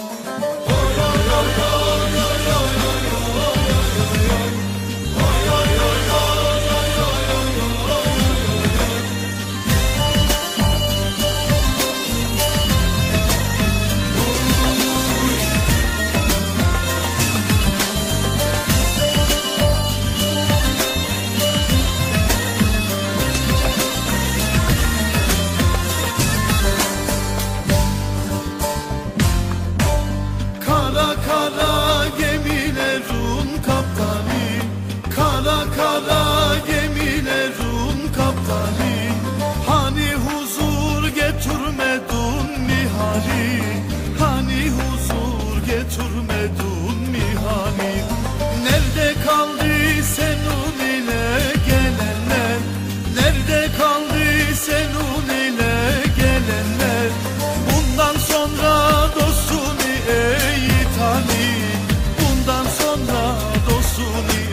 Oh. Kaptanı Hani huzur getirmedin mihali Hani huzur getirmedin mihali Nerede kaldı senin ile gelenler? Nerede kaldı senin ile gelenler? Bundan sonra dostunu ey tani Bundan sonra dostunu